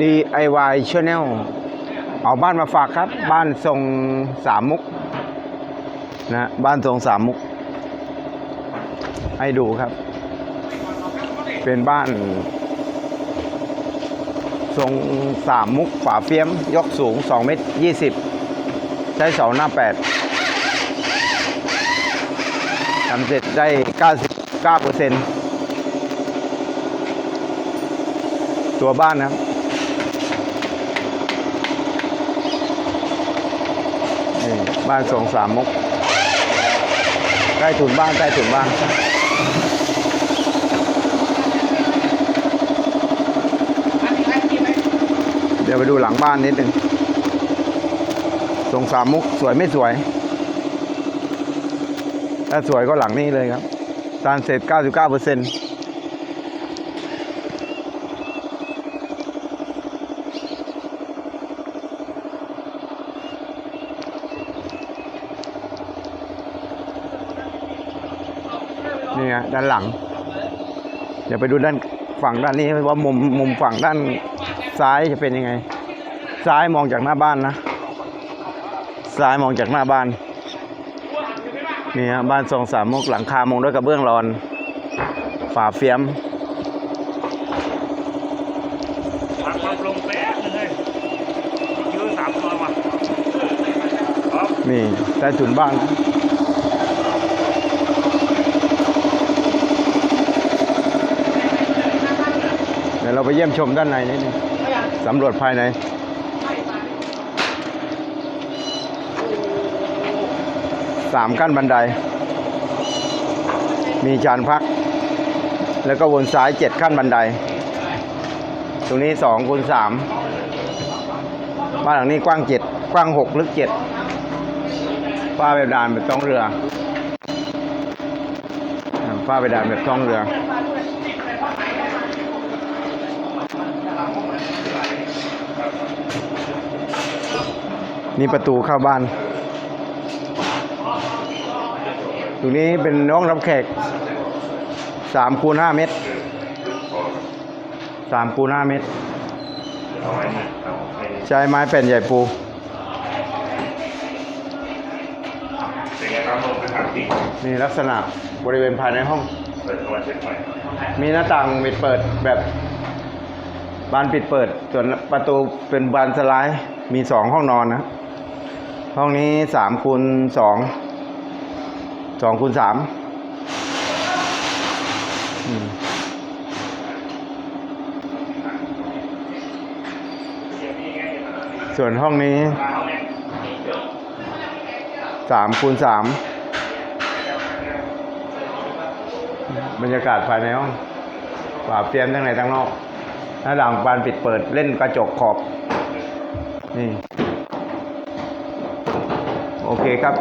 DIY Channel เอาบ้านมาฝากครับ บ้านทรงสามมุกนะบ้านทรงสามมุก ให้ดูครับ เป็นบ้านทรงสามมุกฝาเฟียม ยกสูง2เมตร20 ใช้เสาหน้า 8ทำเสร็จได้ 99เปอร์เซ็นต์ตัวบ้านนะครับ บ้านทรงสามมุก ใกล้ถุนบ้านใกล้ถุนบ้านเดี๋ยวไปดูหลังบ้านนิดหนึ่งทรงสามมุกสวยไม่สวย ถ้าสวยก็หลังนี้เลยครับ ตานเสร็จ 99เปอร์เซ็นต์ นี่ไงด้านหลัง เดี๋ยวไปดูด้านฝั่งด้านนี้ว่ามุมมุมฝั่งด้านซ้ายจะเป็นยังไง ซ้ายมองจากหน้าบ้านนะ ซ้ายมองจากหน้าบ้านนี่ฮะบ้านทรงสามมุกหลังคามงด้วยกระเบื้องรอน ฝาเฟียมพักความลงแป๊บนึงเลยยืนสามตัวมาครับนี่ใต้ถุนบ้าน ดี๋ยวเราไปเยี่ยมชมด้านในนิดนึงสำรวจภายใน สามขั้นบันได มีจานพัก แล้วก็วนซ้ายเจ็ดขั้นบันได ตรงนี้สองคูณสามบ้านหลังนี้กว้างเจ็ดกว้างหกลึกเจ็ดฝ้าแบบดานแบบท้องเรืออ่าฝ้าแบบดานแบบท้องเรือ นี่ประตูเข้าบ้าน ตรงนี้เป็นน้องรับแขกสามคูณห้าเมตรสามคูณห้าเมตรเอาไว้นี่เอาไว้นี่ใช้ไม้เป็นใหญ่ปูนี่ลักษณะบริเวณภายในห้องม่มีหน้าต่างปิดเปิดแบบ บานปิดเปิด ส่วนประตูเป็นบานสไลด์มีสองห้องนอนนะ ห้องนี้สามคูณสองสองคูณสามส่วนห้องนี้สามคูณสามบรรยากาศภายในห้องฝาเตียมทั้งในทั้งนอก หน้าต่างบานปิดเปิดเล่นกระจกขอบ นี่ โอเคครับ